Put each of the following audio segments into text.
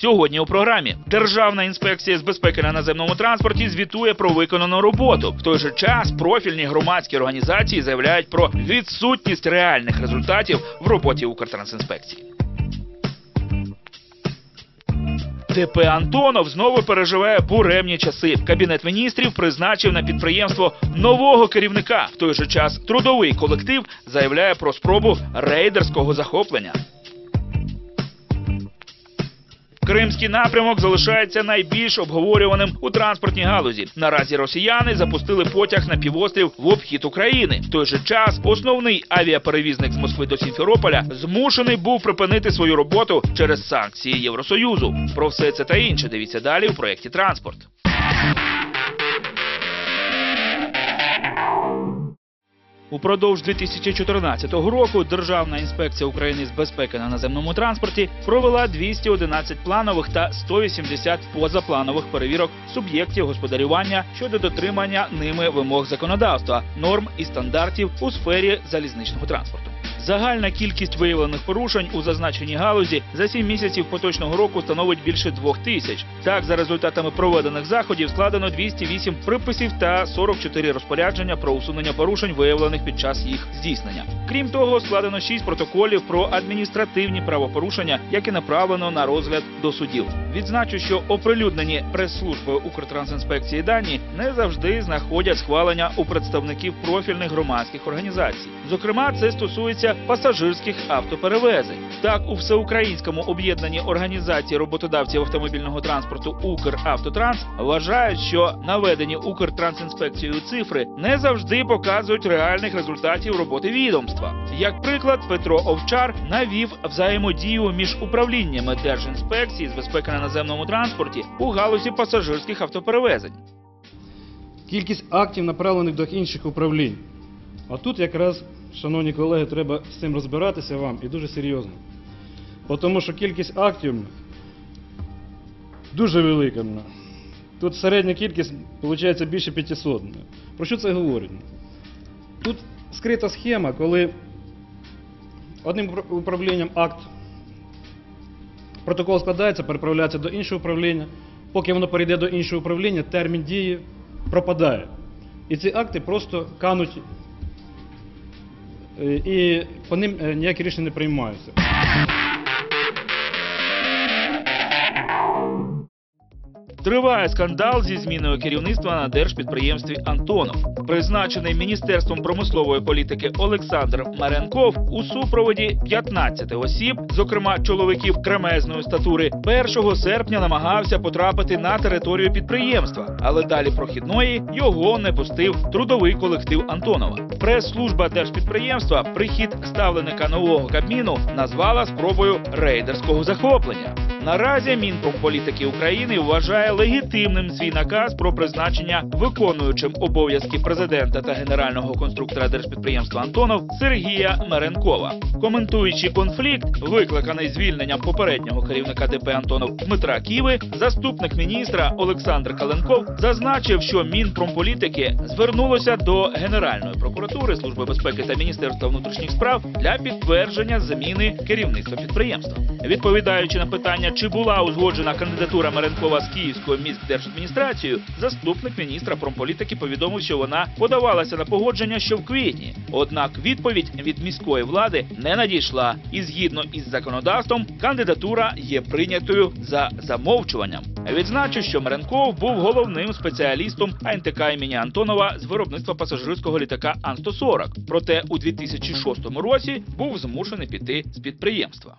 Сьогодні у програмі Державна інспекція з безпеки на наземному транспорті звітує про виконану роботу. В той же час профільні громадські організації заявляють про відсутність реальних результатів в роботі Укртрансінспекції. ТП Антонов знову переживає буремні часи. Кабінет міністрів призначив на підприємство нового керівника. В той же час трудовий колектив заявляє про спробу рейдерського захоплення. Кримський напрямок залишається найбільш обговорюваним у транспортній галузі. Наразі росіяни запустили потяг на півострів в обхід України. В той же час основний авіаперевізник з Москви до Сімферополя змушений був припинити свою роботу через санкції Євросоюзу. Про все це та інше дивіться далі у проєкті Транспорт. Упродовж 2014 року Державна інспекція України з безпеки на наземному транспорті провела 211 планових та 180 позапланових перевірок суб'єктів господарювання щодо дотримання ними вимог законодавства, норм і стандартів у сфері залізничного транспорту. Загальна кількість виявлених порушень у зазначеній галузі за 7 місяців поточного року становить більше двох тисяч. Так, за результатами проведених заходів складено 208 приписів та 44 розпорядження про усунення порушень, виявлених під час їх здійснення. Крім того, складено 6 протоколів про адміністративні правопорушення, які направлено на розгляд до судів. Відзначу, що оприлюднені прес-службою Укртрансінспекції дані не завжди знаходять схвалення у представників профільних громадських організацій. Зокрема, це стосується пасажирських автоперевезень. Так, у всеукраїнському об'єднанні організації роботодавців автомобільного транспорту Укравтотранс вважають, що наведені Укртрансінспекцією цифри не завжди показують реальних результатів роботи відомства. Як приклад, Петро Овчар навів взаємодію між управліннями Держінспекції з безпеки на наземному транспорті у галузі пасажирських автоперевезень. Кількість актів направлених до інших управлінь. А тут якраз, шановні колеги, треба з цим розбиратися вам і дуже серйозно. Тому що кількість актів дуже велика. Тут середня кількість виходить більше 500. ну. Про що це говорить? Тут скрита схема, коли одним управлінням акт, протокол складається, переправляється до іншого управління. Поки воно перейде до іншого управління, термін дії пропадає. І ці акти просто кануть, і по ним е, ніякі рішення не приймаються. Триває скандал зі зміною керівництва на держпідприємстві Антонов. Призначений міністерством промислової політики Олександр Маренков у супроводі 15 осіб, зокрема чоловіків кремезної статури, 1 серпня намагався потрапити на територію підприємства, але далі прохідної його не пустив трудовий колектив Антонова. Прес-служба держпідприємства прихід ставленика нового кабміну назвала спробою рейдерського захоплення. Наразі Мінпромполітики України вважає легітимним свій наказ про призначення виконуючим обов'язки президента та генерального конструктора держпідприємства Антонов Сергія Меренкова. Коментуючи конфлікт, викликаний звільненням попереднього керівника ДП Антонов Дмитра Ківи, заступник міністра Олександр Каленков зазначив, що Мінпромполітики звернулося до Генеральної прокуратури, Служби безпеки та Міністерства внутрішніх справ для підтвердження заміни керівництва підприємства. Відповідаючи на питання, чи була узгоджена кандидатура Меренкова з Київською міськдержадміністрацією, заступник міністра промполітики повідомив, що вона подавалася на погодження ще в квітні. Однак відповідь від міської влади не надійшла, і згідно із законодавством, кандидатура є прийнятою за замовчуванням. Відзначу, що Меренков був головним спеціалістом АНТК імені Антонова з виробництва пасажирського літака Ан-140. Проте у 2006 році був змушений піти з підприємства.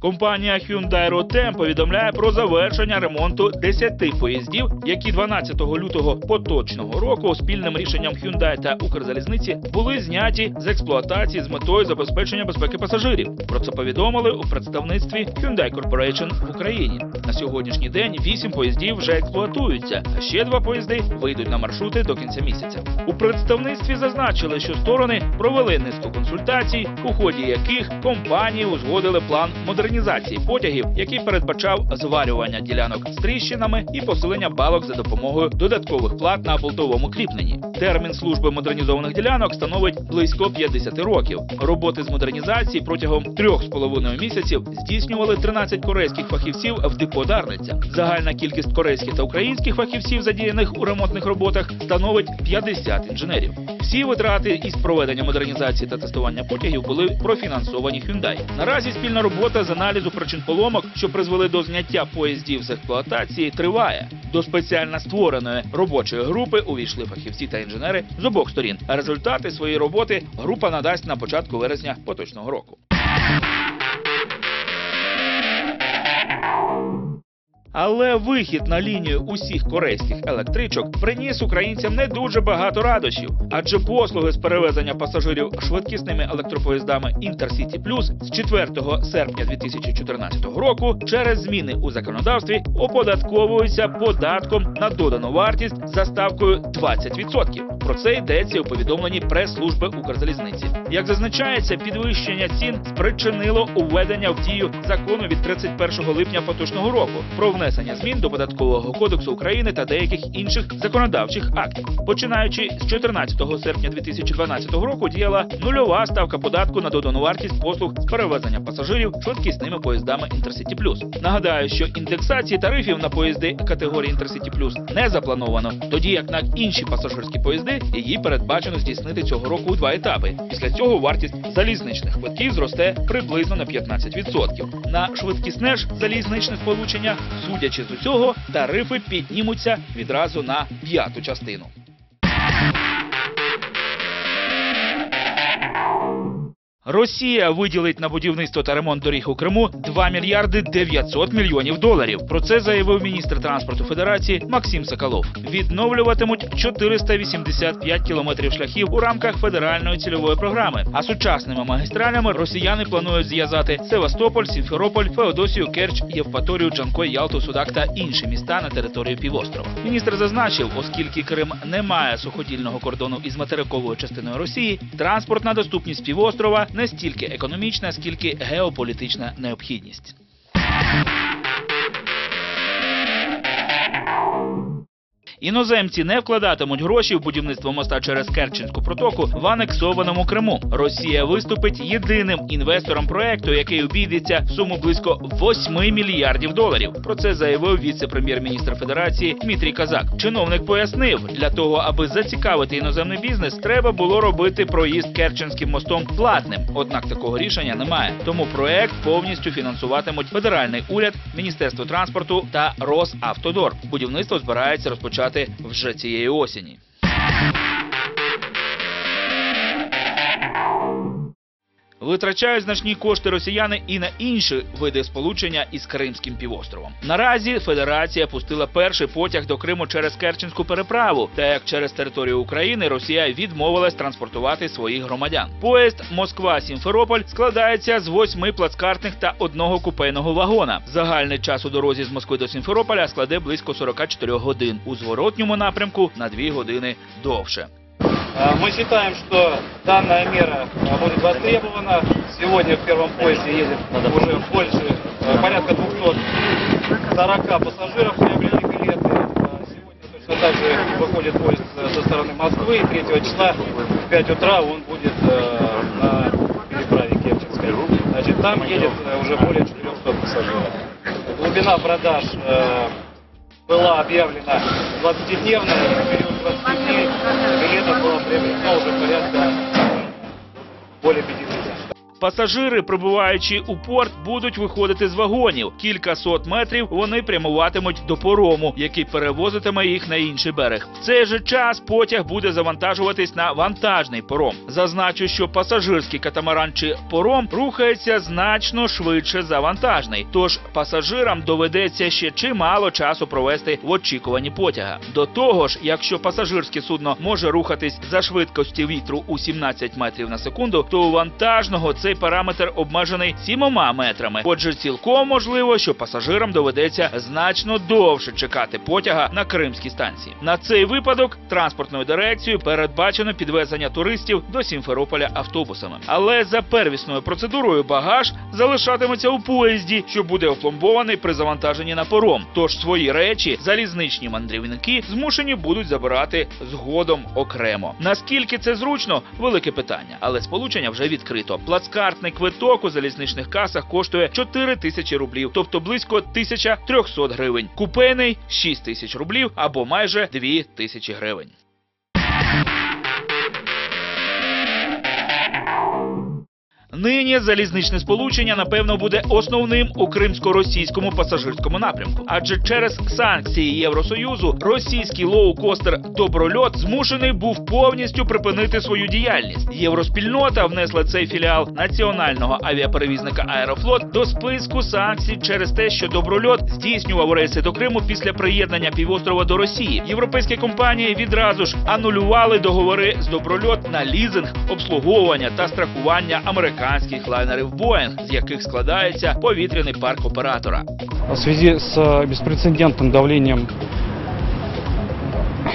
Компанія Hyundai Rotem повідомляє про завершення ремонту 10 поїздів, які 12 лютого поточного року спільним рішенням Hyundai та Укрзалізниці були зняті з експлуатації з метою забезпечення безпеки пасажирів. Про це повідомили у представництві Hyundai Corporation в Україні. На сьогоднішній день 8 поїздів вже експлуатуються, а ще два поїзди вийдуть на маршрути до кінця місяця. У представництві зазначили, що сторони провели низку консультацій, у ході яких компанії узгодили план модернізації модернізації потягів, який передбачав зварювання ділянок з тріщинами і посилення балок за допомогою додаткових плат на болтовому кріпленні. Термін служби модернізованих ділянок становить близько 50 років. Роботи з модернізації протягом трьох з половиною місяців здійснювали 13 корейських фахівців в депо Дарниця. Загальна кількість корейських та українських фахівців, задіяних у ремонтних роботах, становить 50 інженерів. Всі витрати із проведення модернізації та тестування потягів були профінансовані Hyundai. Наразі спільна робота з аналізу причин поломок, що призвели до зняття поїздів з експлуатації, триває. До спеціально створеної робочої групи увійшли фахівці та інженери з обох сторін. Результати своєї роботи група надасть на початку вересня поточного року. Але вихід на лінію усіх корейських електричок приніс українцям не дуже багато радощів, адже послуги з перевезення пасажирів швидкісними електропоїздами Intercity Plus з 4 серпня 2014 року через зміни у законодавстві оподатковуються податком на додану вартість за ставкою 20%. Про це йдеться у повідомленні прес-служби Укрзалізниці. Як зазначається, підвищення цін спричинило уведення в дію закону від 31 липня поточного року про внесення змін до податкового кодексу України та деяких інших законодавчих актів. Починаючи з 14 серпня 2012 року діяла нульова ставка податку на додану вартість послуг з перевезення пасажирів швидкісними поїздами Intercity Plus. Нагадаю, що індексації тарифів на поїзди категорії Intercity Plus не заплановано, тоді як на інші пасажирські поїзди її передбачено здійснити цього року у два етапи. Після цього вартість залізничних квитків зросте приблизно на 15%. На швидкісне ж залізничне сполучення, судячи з усього, тарифи піднімуться відразу на п'яту частину. Росія виділить на будівництво та ремонт доріг у Криму 2 мільярди 900 мільйонів доларів. Про це заявив міністр транспорту Федерації Максим Соколов. Відновлюватимуть 485 кілометрів шляхів у рамках федеральної цільової програми. А сучасними магістралями росіяни планують зв'язати Севастополь, Сімферополь, Феодосію, Керч, Євпаторію, Джанкой, Ялту, Судак та інші міста на території півострова. Міністр зазначив, оскільки Крим не має суходільного кордону із материковою частиною Росії, транспортна доступність півострова не стільки економічна, скільки геополітична необхідність. Іноземці не вкладатимуть гроші в будівництво моста через Керченську протоку в анексованому Криму. Росія виступить єдиним інвестором проекту, який обійдеться в суму близько 8 мільярдів доларів. Про це заявив віце-прем'єр-міністр Федерації Дмитрій Казак. Чиновник пояснив, для того, аби зацікавити іноземний бізнес, треба було робити проїзд Керченським мостом платним. Однак такого рішення немає. Тому проект повністю фінансуватимуть федеральний уряд, міністерство транспорту та Росавтодор. Будівництво збирається розпочати вже цієї осені. Витрачають значні кошти росіяни і на інші види сполучення із Кримським півостровом. Наразі Федерація пустила перший потяг до Криму через Керченську переправу, та як через територію України Росія відмовилась транспортувати своїх громадян. Поїзд Москва-Сімферополь складається з восьми плацкартних та одного купейного вагона. Загальний час у дорозі з Москви до Сімферополя складе близько 44 годин. У зворотньому напрямку на 2 години довше. А, Мы считаем, что данная мера а, будет востребована. Сегодня в первом поезде едет уже больше э, порядка 240 пассажиров приобрели билеты. Сегодня точно так же выходит поезд э, со стороны Москвы. 3 числа в 5 утра он будет э, на переправе Керченской. Значит, там едет э, уже более 400 пассажиров. Глубина продаж э, была объявлена 20-дневная, билетов было приобретено уже порядка более 5 тысяч. Пасажири, прибуваючи у порт, будуть виходити з вагонів. Кілька сот метрів вони прямуватимуть до порому, який перевозитиме їх на інший берег. В цей же час потяг буде завантажуватись на вантажний пором. Зазначу, що пасажирський катамаран чи пором рухається значно швидше за вантажний. Тож пасажирам доведеться ще чимало часу провести в очікуванні потяга. До того ж, якщо пасажирське судно може рухатись за швидкості вітру у 17 метрів на секунду, то у вантажного це цей параметр обмежений сімома метрами. Отже, цілком можливо, що пасажирам доведеться значно довше чекати потяга на кримській станції. На цей випадок транспортною дирекцією передбачено підвезення туристів до Сімферополя автобусами. Але за первісною процедурою багаж залишатиметься у поїзді, що буде опломбований при завантаженні на паром. Тож свої речі залізничні мандрівники змушені будуть забирати згодом окремо. Наскільки це зручно, велике питання, але сполучення вже відкрито. Плацкартний квиток у залізничних касах коштує 4 тисячі рублів, тобто близько 1300 гривень. Купейний 6 тисяч рублів або майже 2 тисячі гривень. Нині залізничне сполучення напевно буде основним у кримсько-російському пасажирському напрямку, адже через санкції Євросоюзу російський лоукостер Доброльот змушений був повністю припинити свою діяльність. Євроспільнота внесла цей філіал національного авіаперевізника Аерофлот до списку санкцій через те, що Доброльот здійснював рейси до Криму після приєднання півострова до Росії. Європейські компанії відразу ж анулювали договори з Доброльот на лізинг, обслуговування та страхування американських лайнерів Боїнг, з яких складається повітряний парк оператора. В связи с э, беспрецедентным давлением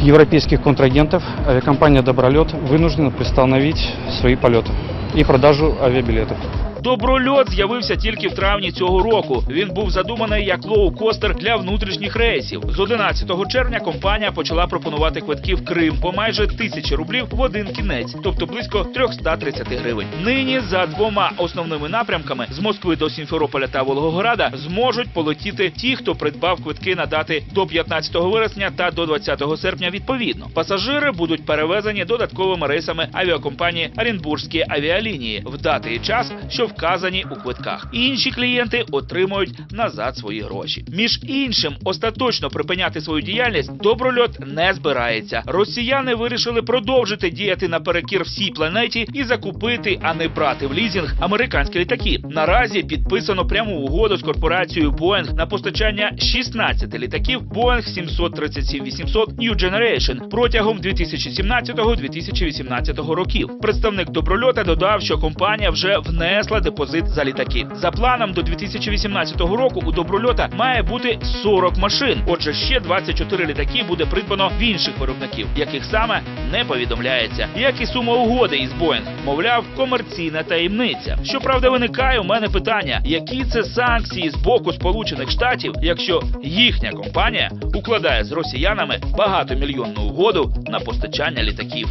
европейских контрагентов авиакомпания «Добролет» вынуждена приостановить свои полеты и продажу авиабилетов. Доброльот з'явився тільки в травні цього року. Він був задуманий як лоукостер для внутрішніх рейсів. З 11 червня компанія почала пропонувати квитки в Крим по майже тисячі рублів в один кінець, тобто близько 330 гривень. Нині за двома основними напрямками з Москви до Сімферополя та Волгограда зможуть полетіти ті, хто придбав квитки на дати до 15 вересня та до 20 серпня. Відповідно, пасажири будуть перевезені додатковими рейсами авіакомпанії Оренбурзькі авіалінії в дати і час, що вказані у квитках. Інші клієнти отримують назад свої гроші. Між іншим, остаточно припиняти свою діяльність доброльот не збирається. Росіяни вирішили продовжити діяти наперекір всій планеті і закупити, а не брати в лізінг американські літаки. Наразі підписано пряму угоду з корпорацією Boeing на постачання 16 літаків Boeing 737-800 New Generation протягом 2017-2018 років. Представник доброльота додав, що компанія вже внесла депозит за літаки. За планом до 2018 року у доброльота має бути 40 машин. Отже, ще 24 літаки буде придбано в інших виробників, яких саме не повідомляється. Як і сума угоди із Boeing, мовляв, комерційна таємниця. Щоправда, виникає у мене питання, які це санкції з боку Сполучених Штатів, якщо їхня компанія укладає з росіянами багатомільйонну угоду на постачання літаків.